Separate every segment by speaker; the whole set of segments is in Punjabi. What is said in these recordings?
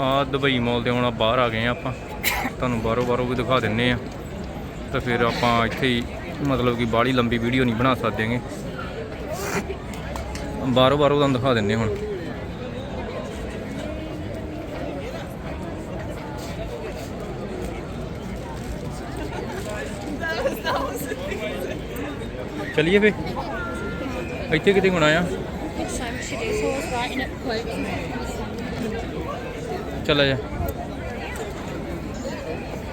Speaker 1: ਆ ਦੁਬਈ ਮਾਲ ਦੇ ਹੁਣ ਬਾਹਰ ਆ ਗਏ ਆ ਆਪਾਂ। ਤੁਹਾਨੂੰ ਬਾਹਰੋਂ ਬਾਹਰੋਂ ਵੀ ਦਿਖਾ ਦਿੰਨੇ ਆ। ਤਾਂ ਫਿਰ ਆਪਾਂ ਇੱਥੇ ਹੀ ਮਤਲਬ ਕਿ ਬਾਹਲੀ ਲੰਬੀ ਵੀਡੀਓ ਨਹੀਂ ਬਣਾ ਸਕਦੇਗੇ ਬਾਹਰੋਂ ਬਾਹਰੋਂ ਤੁਹਾਨੂੰ ਦਿਖਾ ਦਿੰਨੇ ਹੁਣ। ਚਲਿਏ ਵੇ ਇੱਥੇ ਕਿਤੇ ਹੋਣਾ ਆ? ਚਲਾ ਜਾ।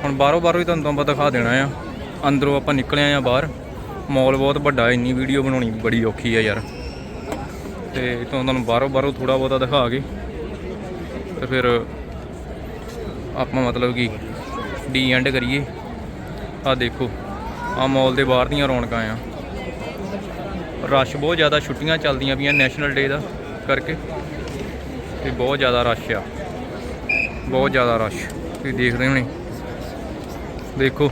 Speaker 1: ਹੁਣ ਬਾਹਰੋਂ ਬਾਹਰੋਂ ਹੀ ਤੁਹਾਨੂੰ ਤਾਂ ਦਿਖਾ ਦੇਣਾ ਆ। ਅੰਦਰੋਂ ਆਪਾਂ ਨਿਕਲੇ ਆ ਬਾਹਰ। ਮਾਲ ਬਹੁਤ ਵੱਡਾ ਇੰਨੀ ਵੀਡੀਓ ਬਣਾਉਣੀ ਬੜੀ ਔਖੀ ਆ ਯਾਰ। ਤੇ ਤੁਹਾਨੂੰ ਬਾਹਰੋਂ ਬਾਹਰੋਂ ਥੋੜਾ ਬਹੁਤਾ ਦਿਖਾ ਕੇ ਤੇ ਫਿਰ ਆਪਾਂ ਮਤਲਬ ਕਿ ਡੀ ਐਂਡ ਕਰੀਏ। ਆ ਦੇਖੋ ਆ ਮਾਲ ਦੇ ਬਾਹਰ ਦੀਆਂ ਰੌਣਕਾਂ ਆ। ਰਸ਼ ਬਹੁਤ ਜ਼ਿਆਦਾ, ਛੁੱਟੀਆਂ ਚੱਲਦੀਆਂ ਪਈਆਂ ਨੈਸ਼ਨਲ ਡੇ ਦਾ ਕਰਕੇ। ਤੇ ਬਹੁਤ ਜ਼ਿਆਦਾ ਰਸ਼ ਆ। ਬਹੁਤ ਜ਼ਿਆਦਾ ਰਸ਼ ਤੁਸੀਂ ਦੇਖਦੇ ਹੋਣੇ ਦੇਖੋ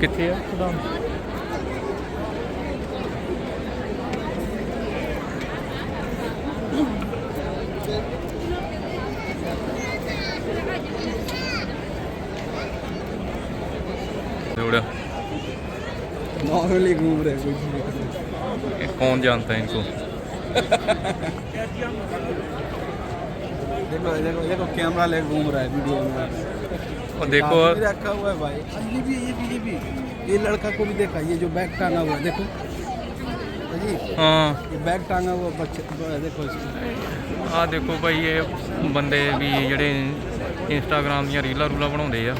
Speaker 1: ਕਿੱਥੇ ਆ ਖੁਦਾਮ जोड़ा
Speaker 2: नॉर्मली घूम रहे कुछ नहीं कर रहे।
Speaker 1: ये कौन जानता है इनको
Speaker 2: देखो देखो देखो कैमरा ले घूम रहा है वीडियो में
Speaker 1: और देखो
Speaker 2: हाथ भी रखा हुआ है भाई और ये भी ये भी ये भी ये लड़का को भी देखा ये जो बैग टांगा हुआ है देखो जी
Speaker 1: हाँ
Speaker 2: ये बैग टांगा हुआ बच्चे देखो इसको
Speaker 1: ਆ ਦੇਖੋ ਭਾਈ ਇਹ ਬੰਦੇ ਵੀ ਜਿਹੜੇ ਇੰਸਟਾਗ੍ਰਾਮ ਦੀਆਂ ਰੀਲਾਂ ਰੂਲਾਂ ਬਣਾਉਂਦੇ ਆ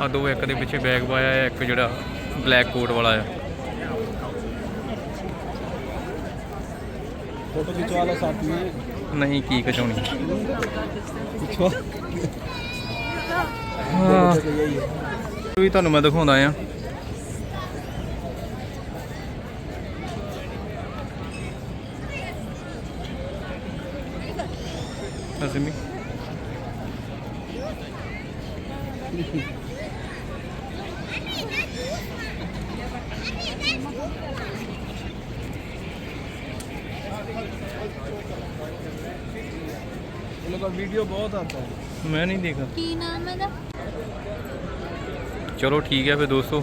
Speaker 1: ਆ ਦੋ ਇੱਕ ਦੇ ਪਿੱਛੇ ਬੈਗ ਪਾਇਆ ਹੈ ਇੱਕ ਜਿਹੜਾ ਬਲੈਕ ਕੋਟ ਵਾਲਾ ਆ
Speaker 2: फोटो खिंचवा लो साथ में
Speaker 1: ਨਹੀਂ ਕੀ ਕਚਾਉਣੀ
Speaker 2: खिंचवा
Speaker 1: हाँ।
Speaker 2: देखो देखो यही है
Speaker 1: ਵੀ ਤੁਹਾਨੂੰ ਮੈਂ ਦਿਖਾਉਂਦਾ ਆ ਅਸਮੀ
Speaker 2: ये लोग का वीडियो बहुत आता है
Speaker 1: ਮੈਂ ਨਹੀਂ ਦੇਖਾ
Speaker 3: ਕੀ ਨਾਮ ਹੈ ਦਾ
Speaker 1: ਚਲੋ ਠੀਕ ਹੈ ਫਿਰ ਦੋਸਤੋ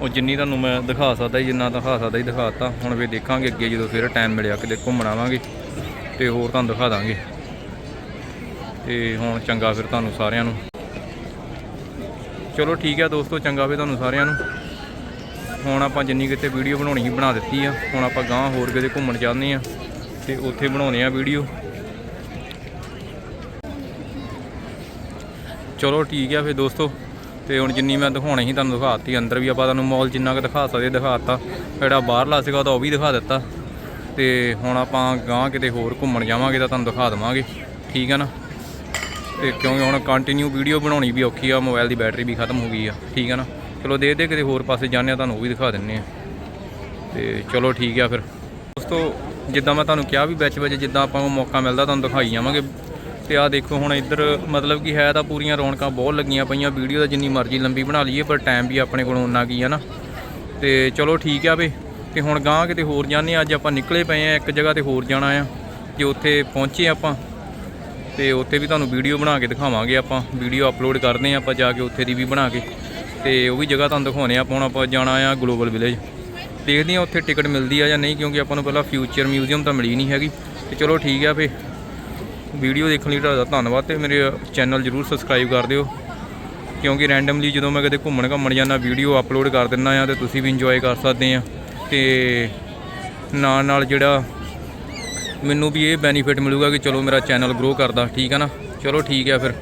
Speaker 1: ਉਹ ਜਿੰਨੀ ਤੁਹਾਨੂੰ ਮੈਂ ਦਿਖਾ ਸਕਦਾ ਸੀ ਜਿੰਨਾ ਦਿਖਾ ਸਕਦਾ ਸੀ ਦਿਖਾਤਾ ਹੁਣ ਵੀ ਦੇਖਾਂਗੇ ਅੱਗੇ ਜਦੋਂ ਫਿਰ ਟਾਈਮ ਮਿਲਿਆ ਕਿਤੇ ਘੁੰਮਣ ਆਵਾਂਗੇ ਤੇ ਹੋਰ ਤੁਹਾਨੂੰ ਦਿਖਾ ਦਾਂਗੇ ਤੇ ਹੁਣ ਚੰਗਾ ਫਿਰ ਤੁਹਾਨੂੰ ਸਾਰਿਆਂ ਨੂੰ ਚਲੋ ਠੀਕ ਹੈ ਦੋਸਤੋ ਚੰਗਾ ਫਿਰ ਤੁਹਾਨੂੰ ਸਾਰਿਆਂ ਨੂੰ ਹੁਣ ਆਪਾਂ ਜਿੰਨੀ ਕਿਤੇ ਵੀਡੀਓ ਬਣਾਉਣੀ ਸੀ ਬਣਾ ਦਿੱਤੀ ਆ ਹੁਣ ਆਪਾਂ ਗਾਂ ਹੋਰ ਕਿਤੇ ਘੁੰਮਣ ਜਾਂਦੇ ਆ ਤੇ ਉੱਥੇ ਬਣਾਉਣੇ ਆ ਵੀਡੀਓ। ਚਲੋ ਠੀਕ ਆ ਫਿਰ ਦੋਸਤੋ, ਤੇ ਹੁਣ ਜਿੰਨੀ ਮੈਂ ਦਿਖਾਉਣੀ ਸੀ ਤੁਹਾਨੂੰ ਦਿਖਾਤੀ, ਅੰਦਰ ਵੀ ਆਪਾਂ ਤੁਹਾਨੂੰ ਮਾਲ ਜਿੰਨਾ ਕੁ ਦਿਖਾ ਸਕਦੇ ਦਿਖਾਤਾ। ਜਿਹੜਾ ਬਾਹਰਲਾ ਸੀਗਾ ਤਾਂ ਉਹ ਵੀ ਦਿਖਾ ਦਿੱਤਾ। ਤੇ ਹੁਣ ਆਪਾਂ ਗਾਂ ਕਿਤੇ ਹੋਰ ਘੁੰਮਣ ਜਾਵਾਂਗੇ ਤਾਂ ਤੁਹਾਨੂੰ ਦਿਖਾ ਦੇਵਾਂਗੇ। ਠੀਕ ਆ ਨਾ? ਤੇ ਕਿਉਂਕਿ ਹੁਣ ਕੰਟੀਨਿਊ ਵੀਡੀਓ ਬਣਾਉਣੀ ਵੀ ਔਖੀ ਆ ਮੋਬਾਈਲ ਦੀ ਬੈਟਰੀ ਵੀ ਖਤਮ ਹੋ ਗਈ ਆ। ਠੀਕ ਆ ਨਾ? ਚਲੋ ਦੇ ਦੇ ਕਿਤੇ ਹੋਰ ਪਾਸੇ ਜਾਂਦੇ ਆ, ਤੁਹਾਨੂੰ ਉਹ ਵੀ ਦਿਖਾ ਦਿੰਨੇ ਆ। ਤੇ ਚਲੋ ਠੀਕ ਆ ਫਿਰ। ਦੋਸਤੋ ਜਿੱਦਾਂ ਮੈਂ ਤੁਹਾਨੂੰ ਕਿਹਾ ਵੀ ਵਿੱਚ ਵਿੱਚ ਜਿੱਦਾਂ ਆਪਾਂ ਨੂੰ ਮੌਕਾ ਮਿਲਦਾ, ਤੁਹਾਨੂੰ ਦਿਖਾਈ ਜਾਵਾਂਗੇ। ਤੇ ਆਹ ਦੇਖੋ ਹੁਣ ਇੱਧਰ ਮਤਲਬ ਕਿ ਹੈ ਤਾਂ ਪੂਰੀਆਂ ਰੌਣਕਾਂ ਬਹੁਤ ਲੱਗੀਆਂ ਪਈਆਂ, ਵੀਡੀਓ ਦਾ ਜਿੰਨੀ ਮਰਜ਼ੀ ਲੰਬੀ ਬਣਾ ਲਈਏ, ਪਰ ਟਾਈਮ ਵੀ ਆਪਣੇ ਕੋਲ ਉਨਾ ਕੀ ਹੈ ਨਾ। ਤੇ ਚਲੋ ਠੀਕ ਆ ਵੇ ਤੇ ਹੁਣ ਗਾਂ ਕਿਤੇ ਹੋਰ ਜਾਂਦੇ ਆ ਅੱਜ ਆਪਾਂ ਨਿਕਲੇ ਪਏ ਆ ਇੱਕ ਜਗ੍ਹਾ ਤੇ ਹੋਰ ਜਾਣਾ ਆ, ਜੇ ਉੱਥੇ ਪਹੁੰਚੇ ਆਪਾਂ। ਤੇ ਉੱਥੇ ਵੀ ਤੁਹਾਨੂੰ ਵੀਡੀਓ ਬਣਾ ਕੇ ਦਿਖਾਵਾਂਗੇ ਆਪਾਂ, ਵੀਡੀਓ ਅਪਲੋਡ ਕਰਦੇ ਆ ਆਪਾਂ ਜਾ ਕੇ ਉੱਥੇ ਦੀ ਵੀ ਬਣਾ ਕੇ। ਤੇ ਉਹ ਵੀ ਜਗ੍ਹਾ ਤੁਹਾਨੂੰ ਦਿਖਾਉਣੇ ਆ ਆਪਾਂ, ਹੁਣ ਆਪਾਂ ਜਾਣਾ ਆ ਗਲੋਬਲ ਵਿਲੇਜ ਦੇਖਦੇ ਆ ਉੱਥੇ ਟਿਕਟ ਮਿਲਦੀ ਆ ਜਾਂ ਨਹੀਂ, ਕਿਉਂਕਿ ਆਪਾਂ ਨੂੰ ਪਹਿਲਾਂ ਫਿਊਚਰ ਮਿਊਜ਼ੀਅਮ ਤਾਂ ਮਿਲੀ ਨਹੀਂ ਹੈਗੀ। ਤੇ ਚਲੋ ਠੀਕ ਆ ਫੇ। ਵੀਡੀਓ ਦੇਖਣ ਲਈ ਤੁਹਾਡਾ ਧੰਨਵਾਦ ਤੇ ਮੇਰੇ ਚੈਨਲ ਜਰੂਰ ਸਬਸਕ੍ਰਾਈਬ ਕਰ ਦਿਓ। ਕਿਉਂਕਿ ਰੈਂਡਮਲੀ ਜਦੋਂ ਮੈਂ ਕਦੇ ਘੁੰਮਣ ਘੁੰਮਣ ਜਾਂਦਾ ਵੀਡੀਓ ਅਪਲੋਡ ਕਰ ਦਿੰਦਾ ਆ ਤੇ ਤੁਸੀਂ ਵੀ ਇੰਜੋਏ ਕਰ ਸਕਦੇ ਆ। ਤੇ ਨਾਲ ਨਾਲ ਜਿਹੜਾ ਮੈਨੂੰ ਵੀ ਇਹ ਬੈਨੀਫਿਟ ਮਿਲੂਗਾ ਕਿ ਚਲੋ ਮੇਰਾ ਚੈਨਲ ਗਰੋ ਕਰਦਾ, ਠੀਕ ਆ ਨਾ? ਚਲੋ ਠੀਕ ਆ ਫਿਰ।